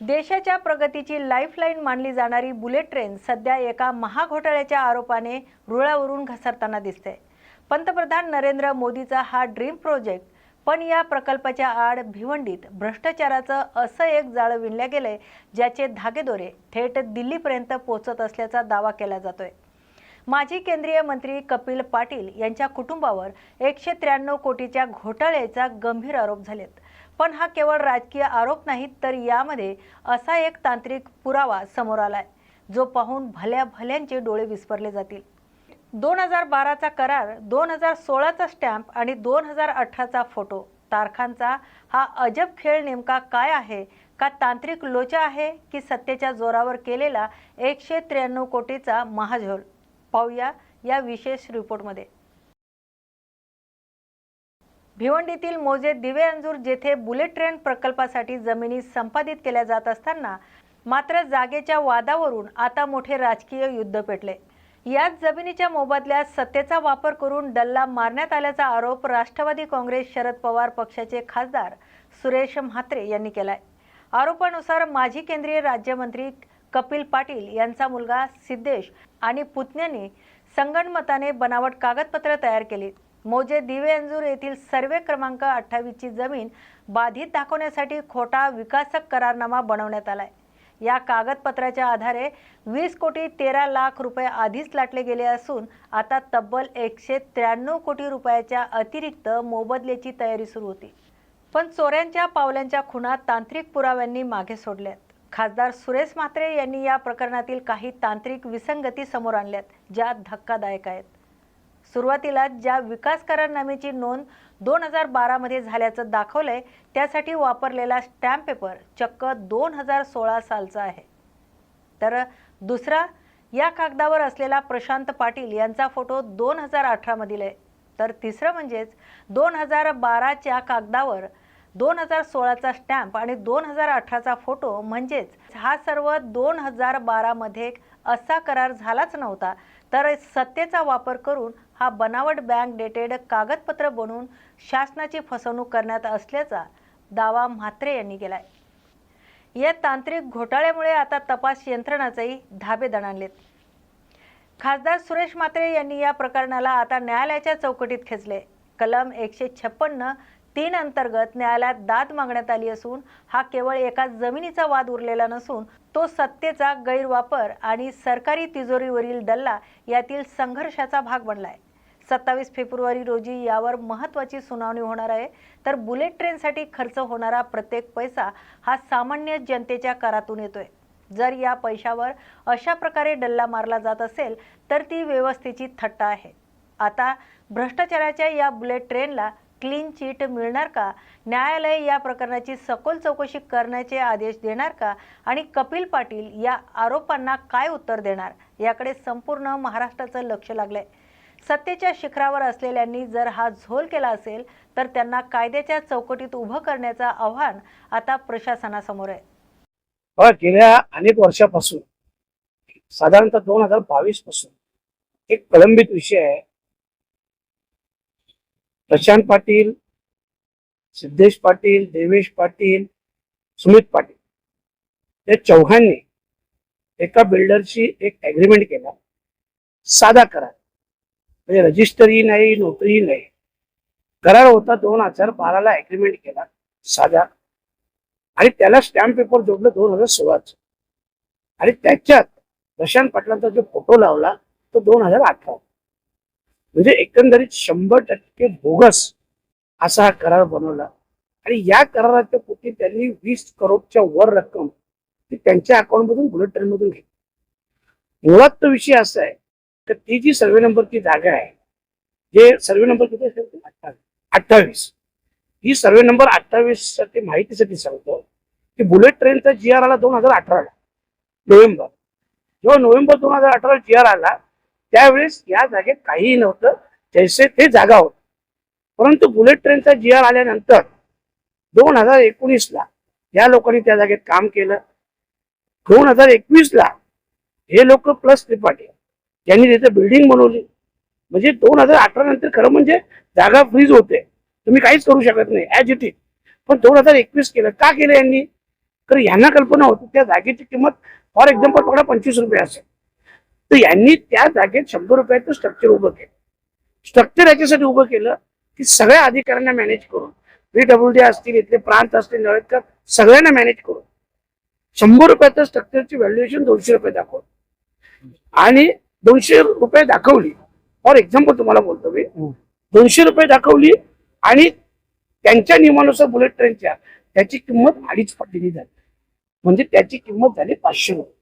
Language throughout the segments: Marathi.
देशाच्या प्रगतीची लाईफलाईन मानली जाणारी बुलेट ट्रेन सध्या एका महाघोटाळ्याच्या आरोपाने रुळावरून घसरताना दिसते. पंतप्रधान नरेंद्र मोदीचा हा ड्रीम प्रोजेक्ट पण या प्रकल्पाच्या आड भिवंडीत भ्रष्टाचाराचं असं एक जाळं विणल्या गेलंय ज्याचे धागेदोरे थेट दिल्लीपर्यंत पोहोचत असल्याचा दावा केला जातोय. माजी केंद्रीय मंत्री कपिल पाटील यांच्या कुटुंबावर एकशे त्र्याण्णव कोटीच्या घोटाळ्याचा गंभीर आरोप झालेत. पण हा केवळ राजकीय आरोप नाहीत तर यामध्ये असा एक तांत्रिक पुरावा समोर आलाय जो पाहून भल्या भल्यांचे डोळे विस्परले जातील. दोन हजार बाराचा करार दोन हजार सोळाचा स्टॅम्प आणि दोन हजार अठराचा फोटो. तारखांचा हा अजब खेळ नेमका काय आहे? का तांत्रिक लोचा आहे की सत्तेच्या जोरावर केलेला एकशे त्र्याण्णव कोटीचा महाझोल? पाहूया या विशेष रिपोर्टमध्ये. भिवंडीतील मोजे दिवे अंजूर जेथे बुलेट ट्रेन प्रकल्पासाठी जमिनी संपादित केल्या जात असताना मात्र जागेच्या वादावरून आता मोठे राजकीय युद्ध पेटले. याच जमिनीच्या मोबदल्यात सत्तेचा वापर करून डल्ला मारण्यात आल्याचा आरोप राष्ट्रवादी काँग्रेस शरद पवार पक्षाचे खासदार सुरेश म्हात्रे यांनी केलाय. आरोपानुसार माजी केंद्रीय राज्यमंत्री कपिल पाटील यांचा मुलगा सिद्धेश आणि पुतण्यांनी संगणमताने बनावट कागदपत्र तयार केली. मोजे दिवे अंजूर येथील सर्वे क्रमांक अठ्ठावीसची जमीन बाधित दाखवण्यासाठी खोटा विकासक करारनामा बनवण्यात आलाय. या कागदपत्राच्या आधारे वीस कोटी तेरा लाख रुपये आधीच लाटले गेले असून आता तब्बल एकशे त्र्याण्णव कोटी रुपयाच्या अतिरिक्त मोबदल्याची तयारी सुरू होती. पण चोऱ्यांच्या पावल्यांच्या खुणा तांत्रिक पुराव्यांनी मागे सोडल्यात. खासदार सुरेश म्हात्रे यांनी या प्रकरणातील काही तांत्रिक विसंगती समोर आणल्यात ज्या धक्कादायक आहेत. सुरुवातीला ज्या विकास करार नामेची नोंद दोन हजार बारामध्ये झाल्याचं दाखवलंय त्यासाठी वापरलेला स्टॅम्प पेपर चक्क दोन हजार सोळा सालचा आहे. तर दुसरा या कागदावर असलेला प्रशांत पाटील यांचा फोटो दोन हजार अठरामधील आहे. तर तिसरं म्हणजेच दोन हजार बाराच्या कागदावर दोन हजार सोळाचा स्टॅम्प आणि दोन हजार अठराचा फोटो म्हणजेच हा सर्व दोन हजार बारामध्ये असा करार झालाच नव्हता तर सत्तेचा वापर करून हा बनावट बँक डेटेड कागदपत्र बनवून शासनाची फसवणूक करण्यात असल्याचा दावा म्हात्रे यांनी केलाय. या तांत्रिक घोटाळ्यामुळे आता तपास यंत्रणाचेही धाबे दणाणलेत खासदार सुरेश म्हात्रे यांनी या प्रकरणाला आता न्यायालयाच्या चौकटीत खेचले. कलम एकशे छप्पन्न तीन अंतर्गत न्यायालयात दाद मागण्यात आली असून हा केवळ एका जमिनीचा वाद उरलेला नसून तो सत्तेचा गैरवापर आणि सरकारी तिजोरीवरील डल्ला यातील संघर्षाचा भाग बनलाय. सत्तावीस फेब्रुवारी रोजी यावर महत्त्वाची सुनावणी होणार आहे. तर बुलेट ट्रेनसाठी खर्च होणारा प्रत्येक पैसा हा सामान्य जनतेच्या करातून येतोय. जर या पैशावर अशा प्रकारे डल्ला मारला जात असेल तर ती व्यवस्थेची थट्टा आहे. आता भ्रष्टाचाराच्या या बुलेट ट्रेनला क्लीन चिट मिळणार का? न्यायालय या प्रकरणाची सखोल चौकशी करण्याचे आदेश देणार का? आणि कपिल पाटील या आरोपांना काय उत्तर देणार? याकडे संपूर्ण महाराष्ट्राचं लक्ष लागलंय. सत्तेच्या शिखरावर असलेल्यांनी जर हा झोल केला असेल तर त्यांना कायद्याच्या चौकटीत उभं करण्याचं आव्हान आता प्रशासनासमोर आहे. गेल्या अनेक वर्षापासून साधारणतः दोन हजार बावीसपासून एक प्रलंबित विषय आहे. प्रशांत पाटील सिद्धेश पाटील देवेश पाटील सुमित पाटील. या चौघांनी एका बिल्डरशी एक ॲग्रीमेंट केला. साधा करार. म्हणजे रजिस्टरही नाही नोकरीही नाही. करार होता दोन हजार बाराला ॲग्रीमेंट केला. साधा. आणि त्याला स्टॅम्प पेपर जोडलं दोन हजार सोळाच. आणि त्याच्यात प्रशांत पाटलांचा जो फोटो लावला तो दोन हजार अठरा म्हणजे एकंदरीत शंभर टक्के बोगस असा हा करार बनवला. आणि या कराराच्या पोटी त्यांनी वीस करोडच्या वर रक्कम ती त्यांच्या अकाउंटमधून बुलेट ट्रेन मधून घेतली. मुळात तो विषय असा आहे तर ती जी सर्वे नंबरची जागा आहे जे सर्वे नंबर किती असेल अठ्ठावीस. अठ्ठावीस. ही सर्वे नंबर अठ्ठावीससाठी माहितीसाठी सांगतो की बुलेट ट्रेनचा जी आर आला दोन हजार अठराला नोव्हेंबर. जेव्हा नोव्हेंबर दोन हजार अठरा जी आर आला त्यावेळेस या जागेत काहीही नव्हतं. जैसे ते जागा होत. परंतु बुलेट ट्रेनचा जी आर आल्यानंतर दोन हजार एकोणीसला या लोकांनी त्या जागेत काम केलं. दोन हजार एकवीसला हे लोक प्लस त्रिपाठी यांनी तिथे बिल्डिंग बनवली. म्हणजे दोन हजार अठरा नंतर खरं म्हणजे जागा फ्रीज होते. तुम्ही काहीच करू शकत नाही ॲज इट इज पण दोन हजार एकवीस केलं. का केलं यांनी? तर यांना कल्पना होती त्या जागेची किंमत फॉर एक्झाम्पल पकडा पंचवीस रुपये असेल. तर यांनी त्या जागेत शंभर रुपयाचं स्ट्रक्चर उभं केलं. स्ट्रक्चर याच्यासाठी उभं केलं की सगळ्या अधिकाऱ्यांना मॅनेज करून पीडब्ल्यूडी असतील इथले प्रांत असतील नळेकर सगळ्यांना मॅनेज करून शंभर रुपयाचं स्ट्रक्चरची व्हॅल्युएशन दोनशे रुपये दाखवलं. आणि दोनशे रुपये दाखवली. फॉर एक्झाम्पल तुम्हाला बोलतो मी. दोनशे रुपये दाखवली आणि त्यांच्या नियमानुसार बुलेट ट्रेनच्या त्याची किंमत अडीच पटीने झाली म्हणजे त्याची किंमत झाली पाचशे रुपये.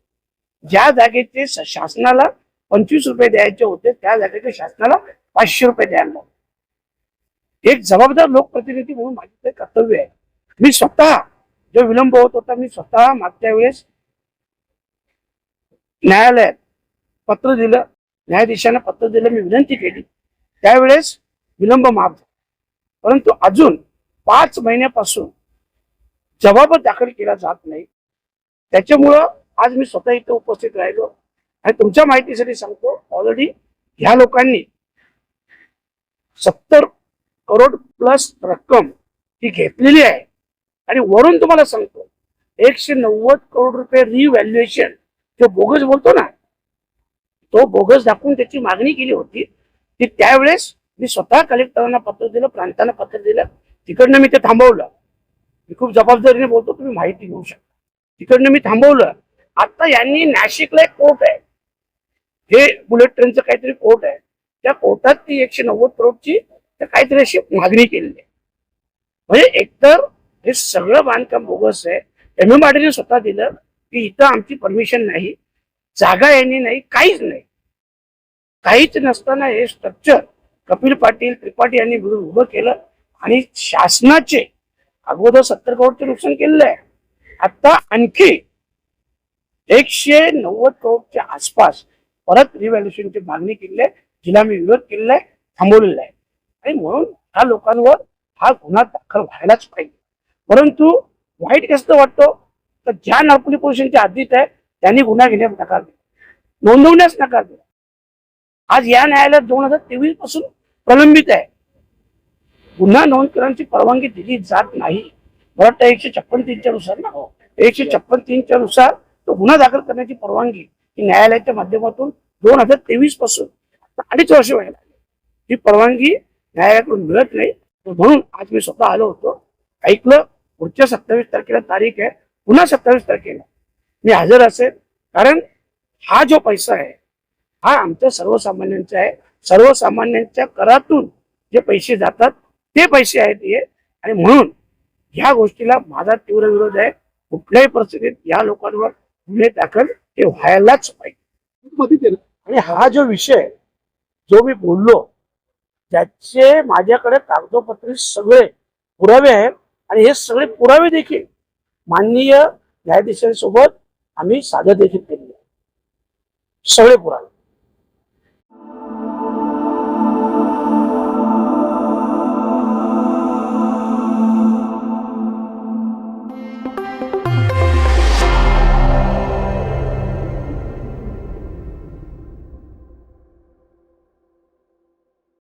ज्या जागेचे शासनाला पंचवीस रुपये द्यायचे होते त्या जागेचे शासनाला पाचशे रुपये द्यायला एक जबाबदार लोकप्रतिनिधी म्हणून माझे ते कर्तव्य आहे. मी स्वतः जो विलंब होत होता मी स्वतः मागच्या वेळेस न्यायालयात पत्र दिलं न्यायाधीशांना पत्र दिलं मी विनंती केली. त्यावेळेस विलंब माफ झाला. परंतु अजून पाच महिन्यापासून जबाब दाखल केला जात नाही. त्याच्यामुळं आज मी स्वतः इथं उपस्थित राहिलो आणि तुमच्या माहितीसाठी सांगतो ऑलरेडी ह्या लोकांनी सत्तर करोड प्लस रक्कम ही घेतलेली आहे. आणि वरून तुम्हाला सांगतो एकशे नव्वद करोड रुपये रिव्हॅल्युएशन जो बोगस बोलतो ना तो बोगस दाखवून त्याची मागणी केली होती ती त्यावेळेस मी स्वतः कलेक्टरांना पत्र दिलं प्रांतांना पत्र दिलं तिकडनं मी ते थांबवलं. मी खूप जबाबदारीने बोलतो तुम्ही माहिती घेऊ शकता. तिकडनं मी थांबवलं आता यांनी नाशिकला एक कोर्ट आहे. हे बुलेट ट्रेनचं काहीतरी कोर्ट आहे. त्या कोर्टात ती एकशे नव्वद करोडची काहीतरी अशी मागणी केलेली आहे. म्हणजे एकतर हे सगळं बांधकाम बोगस आहे. एम. एम. आर स्वतः दिलं की इथं आमची परमिशन नाही जागा यांनी नाही काहीच नाही. काहीच नसताना हे स्ट्रक्चर कपिल पाटील त्रिपाठी यांनी मिळून उभं केलं आणि शासनाचे अगोदर सत्तर करोडचे नुकसान केलेलं आहे. आता आणखी एकशे नव्वद करोडच्या आसपास परत रिव्हॅल्युएशनची मागणी केली आहे. जिला मी विरोध केलेला आहे थांबवलेला आहे. आणि म्हणून ह्या लोकांवर हा गुन्हा दाखल व्हायलाच पाहिजे. परंतु वाईट कसं वाटतो? तर ज्या नागपुरी पोलिसांच्या हद्दीत आहे त्यांनी गुन्हा घेण्यास नकार दिला. नोंदवण्यास नकार दिला. आज या न्यायालयात दोन हजार तेवीसपासून प्रलंबित आहे. गुन्हा नोंद करण्याची परवानगी दिली जात नाही. मला वाटतं एकशे छप्पन तीनच्या नुसार ना हो. एकशे छप्पन तीनच्या नुसार तो गुन्हा दाखल करण्याची परवानगी ही न्यायालयाच्या माध्यमातून दोन हजार तेवीसपासून अडीच वर्ष व्हायला लागली. ही परवानगी न्यायालयाकडून मिळत नाही. म्हणून आज मी स्वतः आलो होतो. ऐकलं पुढच्या सत्तावीस तारखेला तारीख आहे. पुन्हा सत्तावीस तारखेला मी हजर असेल. कारण हा जो पैसा आहे हा आमच्या सर्वसामान्यांचा आहे. सर्वसामान्यांच्या करातून जे पैसे जातात ते पैसे आहेत हे. आणि म्हणून ह्या गोष्टीला माझा तीव्र विरोध आहे. कुठल्याही परिस्थितीत या लोकांवर गुन्हे दाखल हे व्हायलाच पाहिजे. केलं आणि हा जो विषय जो मी बोललो त्याचे माझ्याकडे कागदोपत्री सगळे पुरावे आहेत आणि हे सगळे पुरावे देखील माननीय न्यायाधीशांसोबत आम्ही सादर देखील केलेले आहेत. सगळे पुरावे.